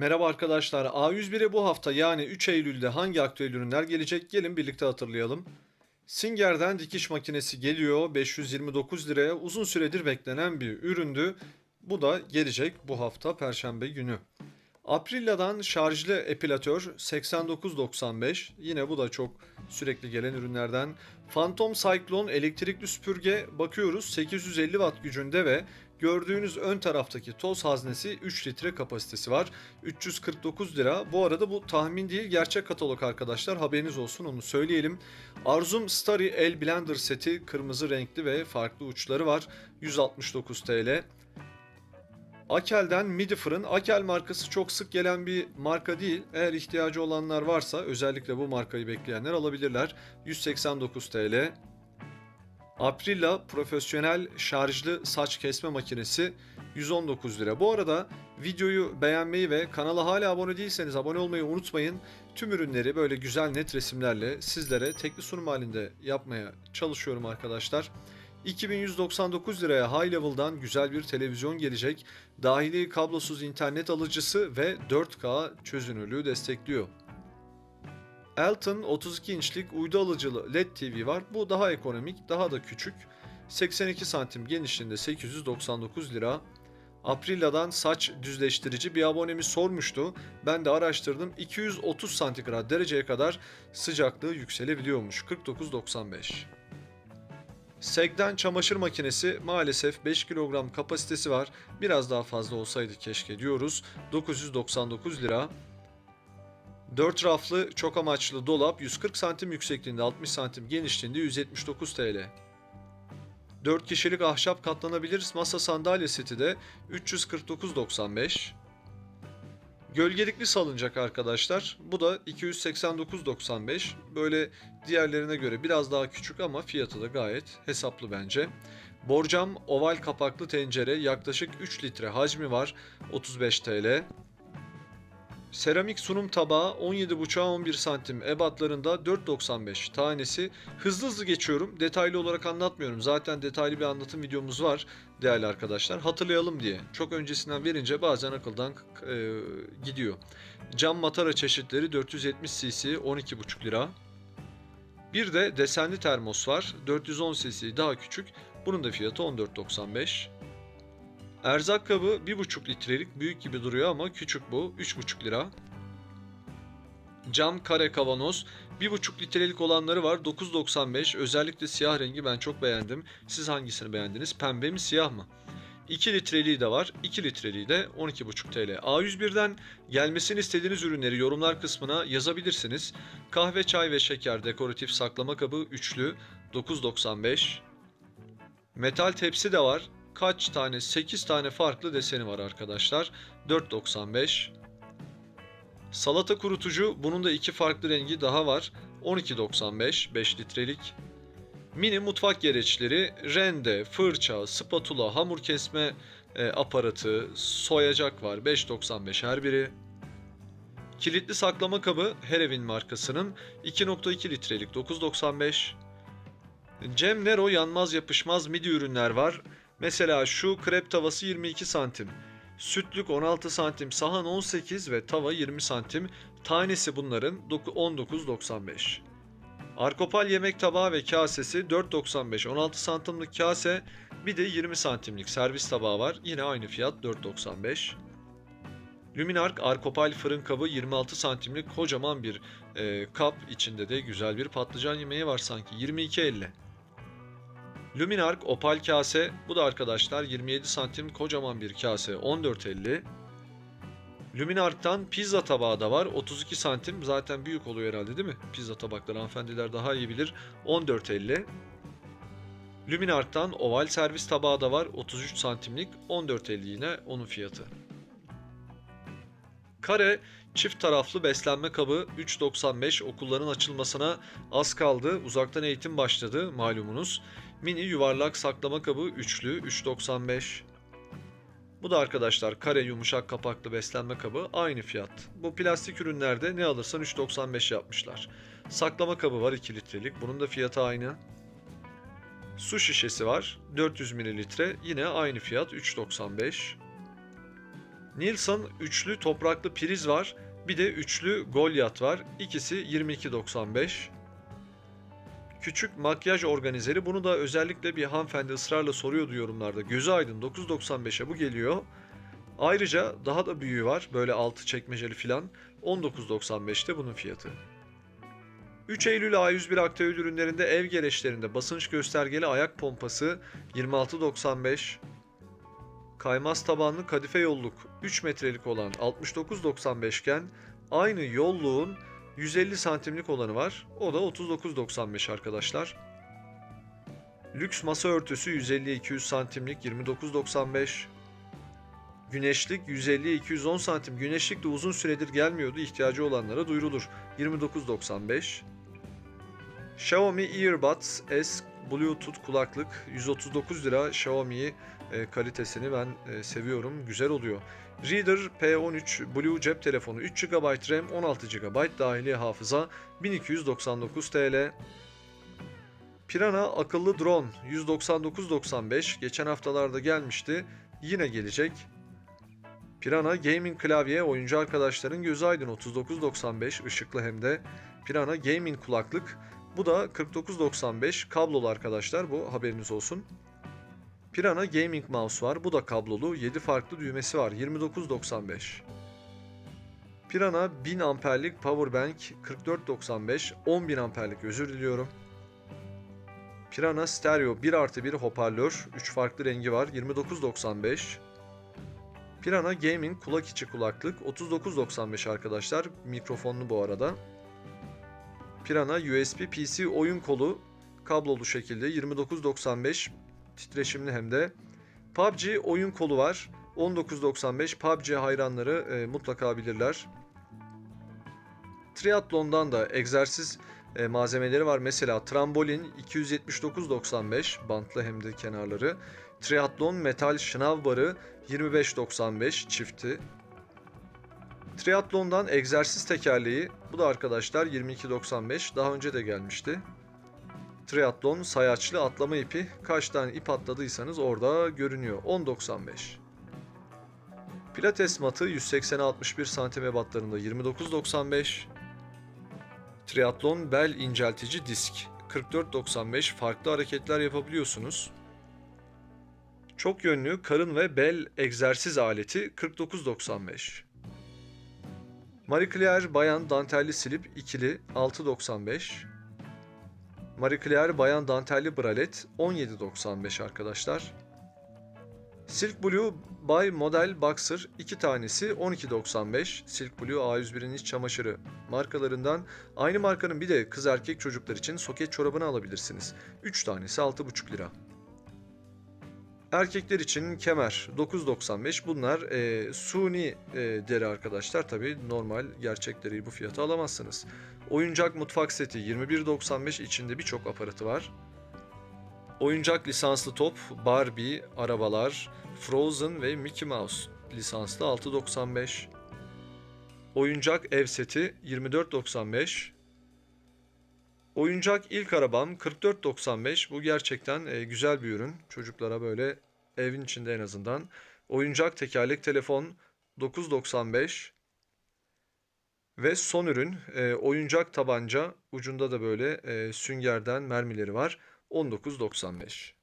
Merhaba arkadaşlar. A101'e bu hafta yani 3 Eylül'de hangi aktüel ürünler gelecek? Gelin birlikte hatırlayalım. Singer'den dikiş makinesi geliyor 529 liraya. Uzun süredir beklenen bir üründü. Bu da gelecek bu hafta Perşembe günü. Aprilia'dan şarjlı epilatör 89.95. Yine bu da çok sürekli gelen ürünlerden. Phantom Cyclone elektrikli süpürge bakıyoruz 850 watt gücünde ve gördüğünüz ön taraftaki toz haznesi 3 litre kapasitesi var. 349 lira. Bu arada bu tahmin değil gerçek katalog arkadaşlar. Haberiniz olsun onu söyleyelim. Arzum Starry El Blender seti kırmızı renkli ve farklı uçları var. 169 TL. Akel'den midi fırın. Akel markası çok sık gelen bir marka değil. Eğer ihtiyacı olanlar varsa özellikle bu markayı bekleyenler alabilirler. 189 TL. Aprilla profesyonel şarjlı saç kesme makinesi 119 lira. Bu arada videoyu beğenmeyi ve kanala hala abone değilseniz abone olmayı unutmayın. Tüm ürünleri böyle güzel net resimlerle sizlere tekli sunum halinde yapmaya çalışıyorum arkadaşlar. 2199 liraya High Level'dan güzel bir televizyon gelecek. Dahili kablosuz internet alıcısı ve 4K çözünürlüğü destekliyor. Elton 32 inçlik uydu alıcılı LED TV var. Bu daha ekonomik, daha da küçük. 82 santim genişliğinde 899 lira. Aprilia'dan saç düzleştirici bir abonemiz sormuştu. Ben de araştırdım. 230 santigrat dereceye kadar sıcaklığı yükselebiliyormuş. 49.95. Seg'den çamaşır makinesi maalesef 5 kilogram kapasitesi var. Biraz daha fazla olsaydı keşke diyoruz. 999 lira. 4 raflı çok amaçlı dolap 140 santim yüksekliğinde 60 santim genişliğinde 179 TL. 4 kişilik ahşap katlanabilir masa sandalye seti de 349.95. Gölgelikli salıncak arkadaşlar. Bu da 289.95. Böyle diğerlerine göre biraz daha küçük ama fiyatı da gayet hesaplı bence. Borcam oval kapaklı tencere yaklaşık 3 litre hacmi var. 35 TL. Seramik sunum tabağı 17,5'a 11 santim ebatlarında 4.95 tanesi. Hızlı hızlı geçiyorum. Detaylı olarak anlatmıyorum. Zaten detaylı bir anlatım videomuz var değerli arkadaşlar. Hatırlayalım diye. Çok öncesinden verince bazen akıldan e, gidiyor. Cam matara çeşitleri 470 cc 12,5 lira. Bir de desenli termos var. 410 cc daha küçük. Bunun da fiyatı 14.95. Erzak kabı 1,5 litrelik büyük gibi duruyor ama küçük bu 3,5 lira. Cam kare kavanoz 1,5 litrelik olanları var 9.95 özellikle siyah rengi ben çok beğendim. Siz hangisini beğendiniz? Pembe mi siyah mı? 2 litreliği de var. 2 litreliği de 12,5 TL. A101'den gelmesini istediğiniz ürünleri yorumlar kısmına yazabilirsiniz. Kahve, çay ve şeker dekoratif saklama kabı üçlü 9.95. Metal tepsi de var kaç tane 8 tane farklı deseni var arkadaşlar. 4.95. Salata kurutucu bunun da iki farklı rengi daha var. 12.95 5 litrelik. Mini mutfak gereçleri, rende, fırça, spatula, hamur kesme e, aparatı, soyacak var 5.95 her biri. Kilitli saklama kabı Herevin markasının 2.2 litrelik 9.95. Cem Nero yanmaz yapışmaz midi ürünler var. Mesela şu krep tavası 22 santim. Sütlük 16 santim, sahan 18 ve tava 20 santim. Tanesi bunların 19.95. Arkopal yemek tabağı ve kasesi 4.95 16 santimlik kase bir de 20 santimlik servis tabağı var. Yine aynı fiyat 4.95. Luminark Arkopal fırın kabı 26 santimlik kocaman bir e, kap içinde de güzel bir patlıcan yemeği var sanki 22.50. Luminark opal kase bu da arkadaşlar 27 santim kocaman bir kase 14.50. Luminark'tan pizza tabağı da var 32 santim zaten büyük oluyor herhalde değil mi? Pizza tabakları hanımefendiler daha iyi bilir 14.50. Luminark'tan oval servis tabağı da var 33 santimlik 14.50 yine onun fiyatı. Kare çift taraflı beslenme kabı 3.95 okulların açılmasına az kaldı. Uzaktan eğitim başladı malumunuz. Mini yuvarlak saklama kabı üçlü 3.95. Bu da arkadaşlar kare yumuşak kapaklı beslenme kabı aynı fiyat. Bu plastik ürünlerde ne alırsan 3.95 yapmışlar. Saklama kabı var 2 litrelik. Bunun da fiyatı aynı. Su şişesi var 400 mililitre yine aynı fiyat 3.95. Nilsson üçlü topraklı priz var. Bir de üçlü Goliath var. İkisi 22.95. Küçük makyaj organizeri. Bunu da özellikle bir hanımefendi ısrarla soruyordu yorumlarda. Gözü aydın 9.95'e bu geliyor. Ayrıca daha da büyüğü var. Böyle altı çekmeceli filan. 19.95'te bunun fiyatı. 3 Eylül A101 Aktaül ürünlerinde ev gereçlerinde basınç göstergeli ayak pompası 26.95. Kaymaz tabanlı kadife yolluk 3 metrelik olan 69.95 iken aynı yolluğun 150 santimlik olanı var. O da 39.95 arkadaşlar. Lüks masa örtüsü 150-200 santimlik 29.95. Güneşlik 150-210 santim. Güneşlik de uzun süredir gelmiyordu. İhtiyacı olanlara duyurulur. 29.95. Xiaomi Earbuds S Bluetooth kulaklık 139 lira. Xiaomi e, kalitesini ben e, seviyorum. Güzel oluyor. Reader P13 Blue cep telefonu 3 GB RAM 16 GB dahili hafıza 1299 TL. Pirana akıllı drone 199.95 geçen haftalarda gelmişti. Yine gelecek. Pirana Gaming klavye oyuncu arkadaşların gözü aydın 39.95 ışıklı hem de. Pirana Gaming kulaklık bu da 49.95 kablolu arkadaşlar bu haberiniz olsun. Pirana Gaming Mouse var. Bu da kablolu. 7 farklı düğmesi var. 29.95. Pirana 1000 amperlik powerbank 44.95. 10.000 amperlik özür diliyorum. Pirana Stereo 1 artı 1 hoparlör. 3 farklı rengi var. 29.95. Pirana Gaming kulak içi kulaklık 39.95 arkadaşlar. Mikrofonlu bu arada. Pirana USB PC oyun kolu kablolu şekilde 29.95 titreşimli hem de. PUBG oyun kolu var. 19.95 PUBG hayranları e, mutlaka bilirler. Triathlon'dan da egzersiz e, malzemeleri var. Mesela trambolin 279.95 bantlı hem de kenarları. Triathlon metal şınav barı 25.95 çifti. Triathlon'dan egzersiz tekerleği bu da arkadaşlar 22.95 daha önce de gelmişti. Triathlon sayaçlı atlama ipi kaç tane ip atladıysanız orada görünüyor 10.95. Pilates matı 180-61 santim ebatlarında 29.95. Triathlon bel inceltici disk 44.95 farklı hareketler yapabiliyorsunuz. Çok yönlü karın ve bel egzersiz aleti 49.95. Marie Claire bayan dantelli slip ikili 6.95. Marie Claire bayan dantelli bralet 17.95 arkadaşlar. Silk Blue Bay Model Boxer 2 tanesi 12.95. Silk Blue A101'in iç çamaşırı markalarından. Aynı markanın bir de kız erkek çocuklar için soket çorabını alabilirsiniz. 3 tanesi 6.5 lira. Erkekler için kemer 9.95 bunlar e, suni e, deri arkadaşlar tabi normal gerçek deriyi bu fiyata alamazsınız. Oyuncak mutfak seti 21.95 içinde birçok aparatı var. Oyuncak lisanslı top Barbie, arabalar, Frozen ve Mickey Mouse lisanslı 6.95. Oyuncak ev seti 24.95. Oyuncak ilk arabam 44.95. Bu gerçekten e, güzel bir ürün. Çocuklara böyle evin içinde en azından. Oyuncak tekerlek telefon 9.95. Ve son ürün e, oyuncak tabanca. Ucunda da böyle e, süngerden mermileri var. 19.95.